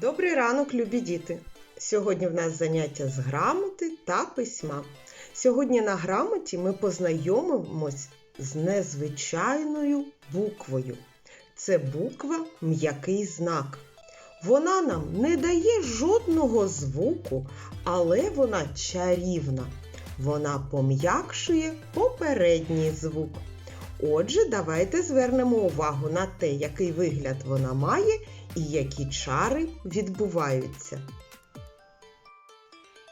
Добрий ранок, любі діти! Сьогодні в нас заняття з грамоти та письма. Сьогодні на грамоті ми познайомимось з незвичайною буквою. Це буква м'який знак. Вона нам не дає жодного звуку, але вона чарівна. Вона пом'якшує попередній звук. Отже, давайте звернемо увагу на те, який вигляд вона має і які чари відбуваються.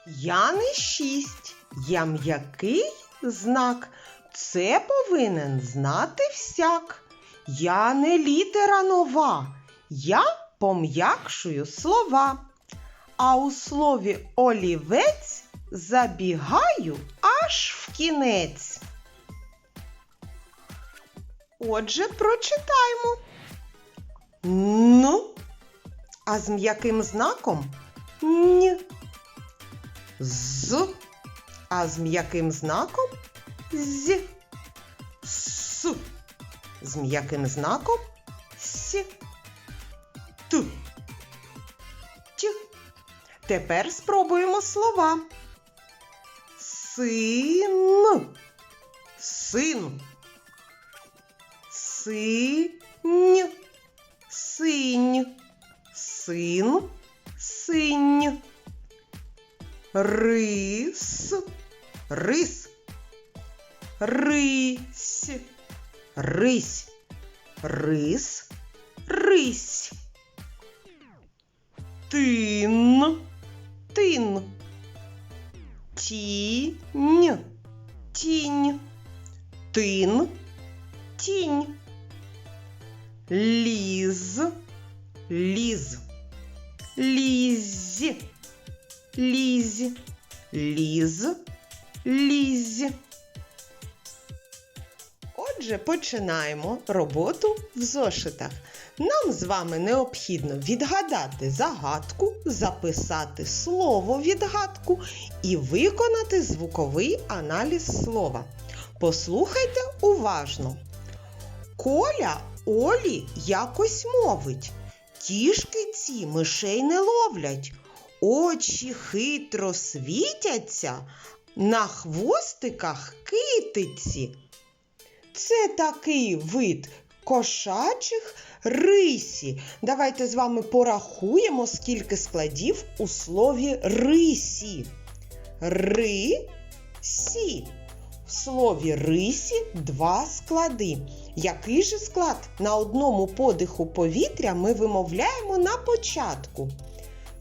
Я не шість, я м'який знак. Це повинен знати всяк. Я не літера нова, я пом'якшую слова. А у слові олівець забігаю аж в кінець. Отже, прочитаймо. А з м'яким знаком ні. З, а з м'яким знаком з. С. З м'яким знаком с. Т. Т. Тепер спробуємо слова. Син. Син. Синь. Синь. Син. Синь. Рис. Рис. Рись. Рись. Рис. Рись. Тин. Тин. Тінь. Тінь. Тин. Тінь. Ліз. Ліз. Лізь. Лізь. Ліз. Лізь. Отже, починаємо роботу в зошитах. Нам з вами необхідно відгадати загадку, записати слово відгадку і виконати звуковий аналіз слова. Послухайте уважно. Коля Олі якось мовить. Кішки ці мишей не ловлять. Очі хитро світяться, на хвостиках китиці. Це такий вид кошачих рисі. Давайте з вами порахуємо, скільки складів у слові рисі. Ри-сі. В слові рисі два склади. Який же склад на одному подиху повітря ми вимовляємо на початку?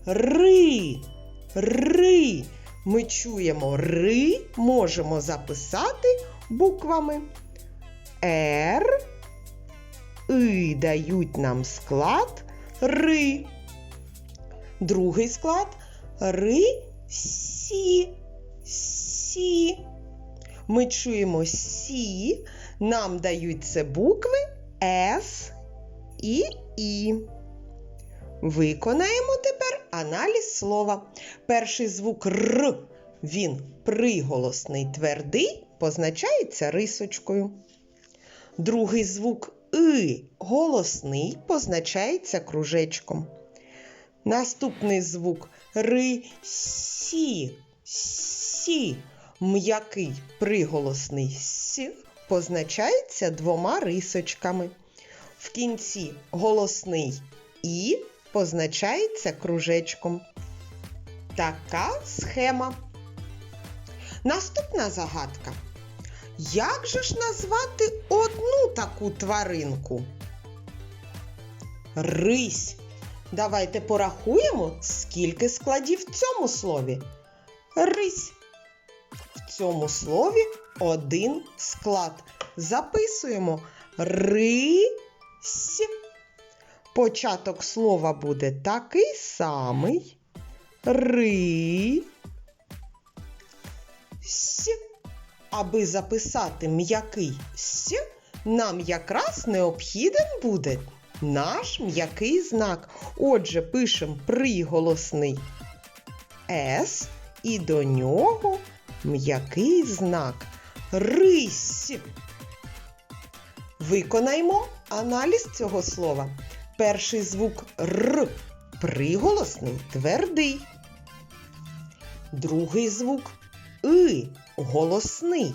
Ри. Ри. Ми чуємо ри, можемо записати буквами Р. И дають нам склад ри. Другий склад ри сі. Сі. Ми чуємо сі, нам дають це букви С і І. Виконаємо тепер аналіз слова. Перший звук Р, він приголосний твердий, позначається рисочкою. Другий звук И голосний позначається кружечком. Наступний звук Ри Сі. Сі. М'який приголосний С позначається двома рисочками. В кінці голосний І позначається кружечком. Така схема. Наступна загадка. Як же ж назвати одну таку тваринку? Рись. Давайте порахуємо, скільки складів в цьому слові. Рись. Цьому слові один склад. Записуємо рись. Початок слова буде такий самий. Ри. Аби записати м'який с, нам якраз необхіден буде наш м'який знак. Отже, пишемо приголосний С і до нього м'який знак рись. Виконаймо аналіз цього слова. Перший звук Р приголосний твердий. Другий звук И голосний.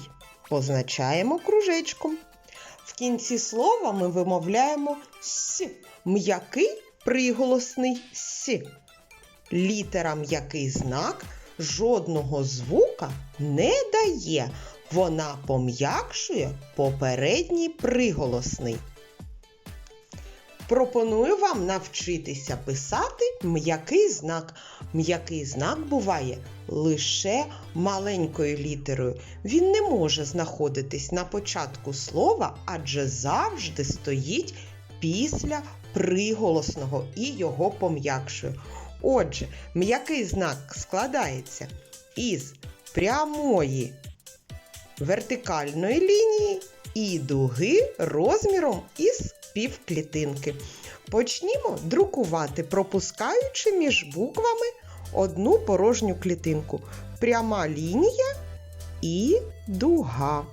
Позначаємо кружечком. В кінці слова ми вимовляємо С. М'який приголосний С. Літера м'який знак жодного звука не дає. Вона пом'якшує попередній приголосний. Пропоную вам навчитися писати м'який знак. М'який знак буває лише маленькою літерою. Він не може знаходитись на початку слова, адже завжди стоїть після приголосного і його пом'якшує. Отже, м'який знак складається із прямої вертикальної лінії і дуги розміром із півклітинки. Почнімо друкувати, пропускаючи між буквами одну порожню клітинку. Пряма лінія і дуга.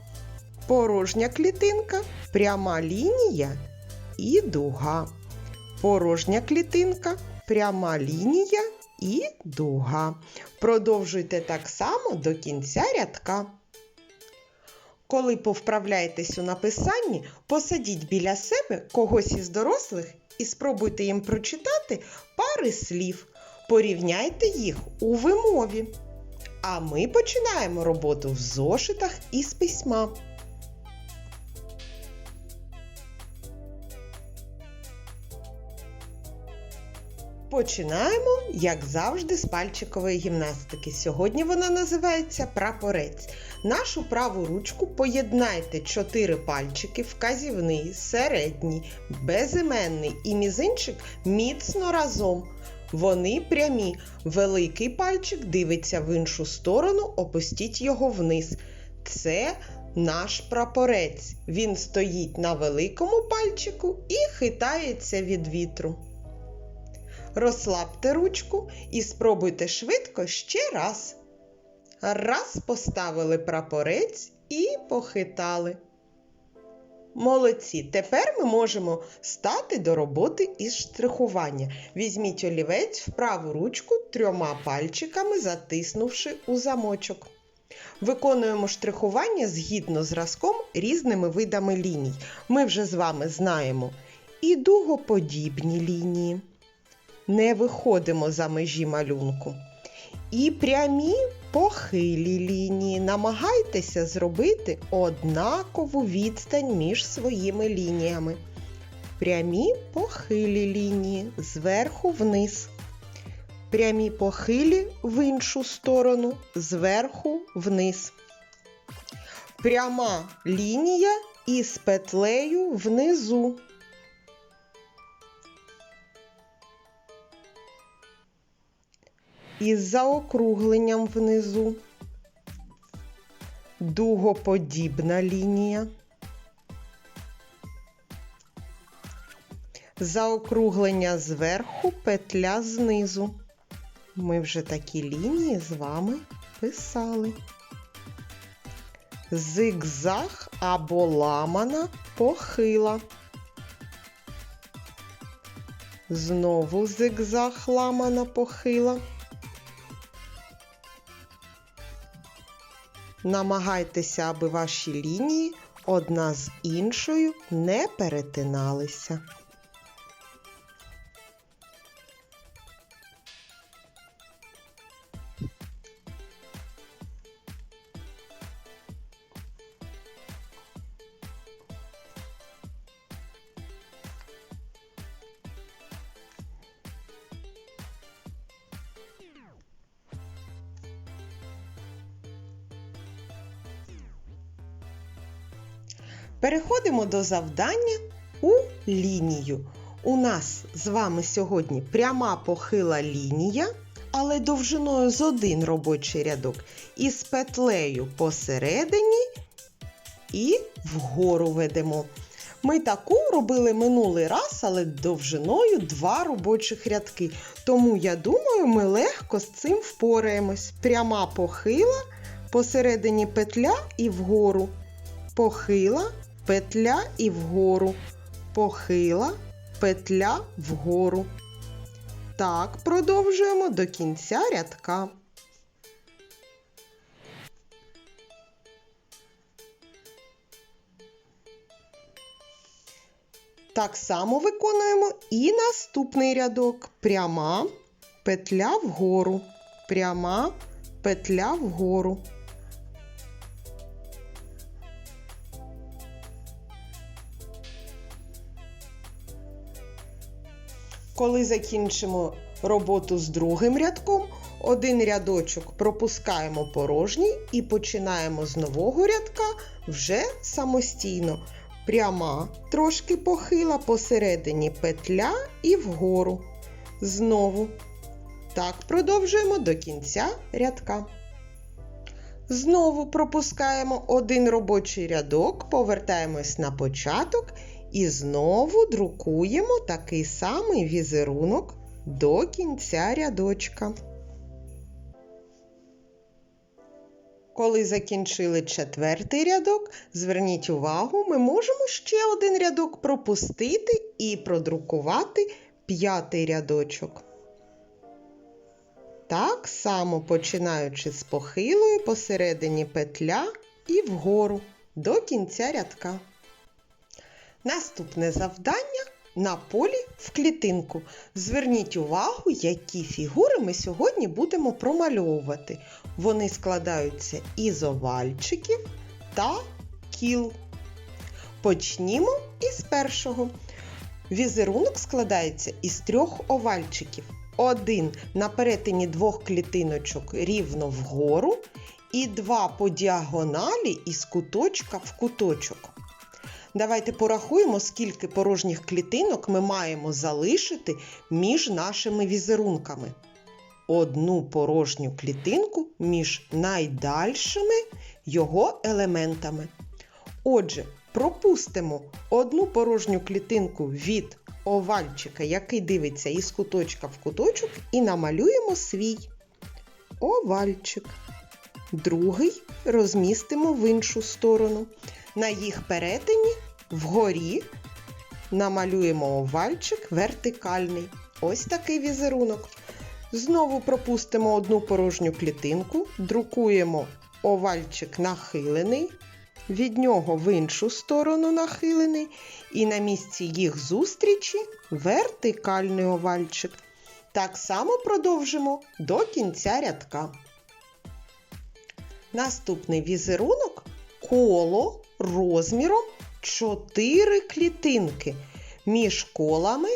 Порожня клітинка, пряма лінія і дуга. Порожня клітинка, пряма лінія і дуга. Продовжуйте так само до кінця рядка. Коли повправляєтесь у написанні, посадіть біля себе когось із дорослих і спробуйте їм прочитати пари слів. Порівняйте їх у вимові. А ми починаємо роботу в зошитах із письма. Починаємо, як завжди, з пальчикової гімнастики. Сьогодні вона називається прапорець. Нашу праву ручку поєднайте чотири пальчики, вказівний, середній, безіменний і мізинчик міцно разом. Вони прямі. Великий пальчик дивиться в іншу сторону, опустіть його вниз. Це наш прапорець. Він стоїть на великому пальчику і хитається від вітру. Розслабте ручку і спробуйте швидко ще раз. Раз поставили прапорець і похитали. Молодці. Тепер ми можемо стати до роботи із штрихування. Візьміть олівець в праву ручку трьома пальчиками, затиснувши у замочок. Виконуємо штрихування згідно зразком різними видами ліній. Ми вже з вами знаємо і дугоподібні лінії. Не виходимо за межі малюнку. І прямі похилі лінії. Намагайтеся зробити однакову відстань між своїми лініями. Прямі похилі лінії зверху вниз. Прямі похилі в іншу сторону, зверху вниз. Пряма лінія із петлею внизу. Із заокругленням внизу, дугоподібна лінія, заокруглення зверху, петля знизу. Ми вже такі лінії з вами писали. Зигзаг або ламана похила. Знову зигзаг ламана похила. Намагайтеся, аби ваші лінії одна з іншою не перетиналися. Переходимо до завдання у лінію. У нас з вами сьогодні пряма похила лінія, але довжиною з один робочий рядок із петлею посередині і вгору ведемо. Ми таку робили минулий раз, але довжиною два робочих рядки. Тому, я думаю, ми легко з цим впораємось. Пряма похила, посередині петля і вгору. Похила, петля і вгору. Похила, петля вгору. Так продовжуємо до кінця рядка. Так само виконуємо і наступний рядок. Пряма, петля вгору, пряма, петля вгору. Коли закінчимо роботу з другим рядком, один рядочок пропускаємо порожній і починаємо з нового рядка вже самостійно. Пряма, трошки похила посередині петля і вгору. Знову. Так продовжуємо до кінця рядка. Знову пропускаємо один робочий рядок, повертаємось на початок і знову друкуємо такий самий візерунок до кінця рядочка. Коли закінчили четвертий рядок, зверніть увагу, ми можемо ще один рядок пропустити і продрукувати п'ятий рядочок. Так само починаючи з похилою посередині петля і вгору до кінця рядка. Наступне завдання на полі в клітинку. Зверніть увагу, які фігури ми сьогодні будемо промальовувати. Вони складаються із овальчиків та кіл. Почнімо із першого. Візерунок складається із трьох овальчиків. Один на перетині двох клітиночок рівно вгору, і два по діагоналі із куточка в куточок. Давайте порахуємо, скільки порожніх клітинок ми маємо залишити між нашими візерунками. Одну порожню клітинку між найдальшими його елементами. Отже, пропустимо одну порожню клітинку від овальчика, який дивиться із куточка в куточок, і намалюємо свій овальчик. Другий розмістимо в іншу сторону. На їх перетині вгорі намалюємо овальчик вертикальний. Ось такий візерунок. Знову пропустимо одну порожню клітинку, друкуємо овальчик нахилений, від нього в іншу сторону нахилений, і на місці їх зустрічі вертикальний овальчик. Так само продовжимо до кінця рядка. Наступний візерунок коло розміром 4 клітинки. Між колами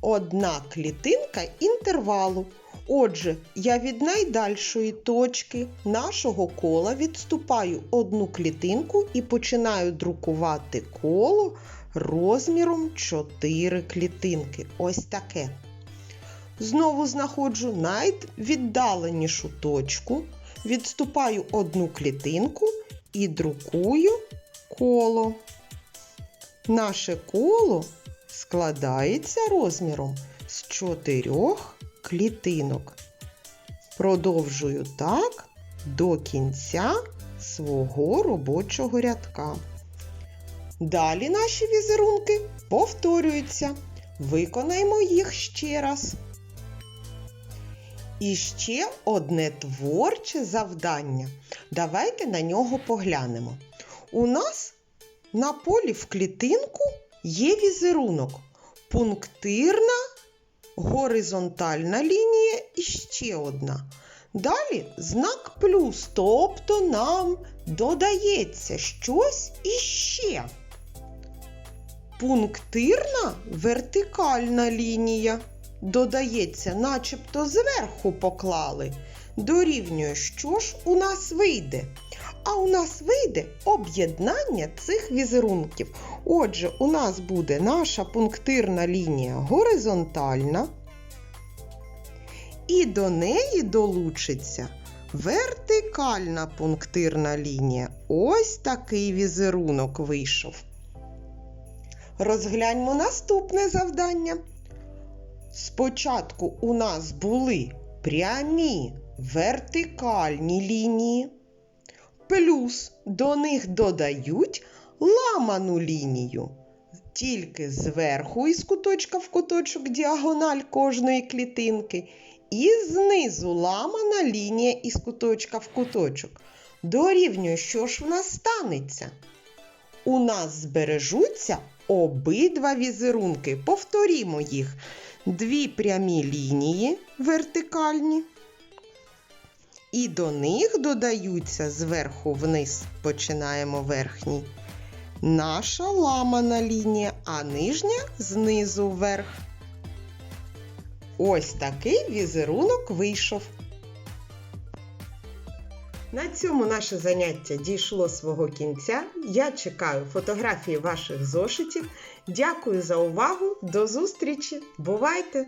одна клітинка інтервалу. Отже, я від найдальшої точки нашого кола відступаю одну клітинку і починаю друкувати коло розміром 4 клітинки. Ось таке. Знову знаходжу найвіддаленішу точку, відступаю одну клітинку і друкую коло. Наше коло складається розміром з чотирьох клітинок. Продовжую так до кінця свого робочого рядка. Далі наші візерунки повторюються. Виконаємо їх ще раз. І ще одне творче завдання. Давайте на нього поглянемо. У нас на полі в клітинку є візерунок. Пунктирна горизонтальна лінія і ще одна. Далі знак плюс, тобто нам додається щось іще. Пунктирна вертикальна лінія. Додається, начебто зверху поклали. Дорівнює, що ж у нас вийде? А у нас вийде об'єднання цих візерунків. Отже, у нас буде наша пунктирна лінія горизонтальна, і до неї долучиться вертикальна пунктирна лінія. Ось такий візерунок вийшов. Розгляньмо наступне завдання. Спочатку у нас були прямі вертикальні лінії, плюс до них додають ламану лінію. тільки зверху із куточка в куточок діагональ кожної клітинки, і знизу ламана лінія із куточка в куточок. Дорівнює, що ж в нас станеться? У нас збережуться обидва візерунки. Повторімо їх. Дві прямі лінії вертикальні. І до них додаються зверху вниз, починаємо верхній. Наша ламана лінія, а нижня знизу вверх. Ось такий візерунок вийшов. На цьому наше заняття дійшло свого кінця. Я чекаю фотографії ваших зошитів. Дякую за увагу. До зустрічі! Бувайте!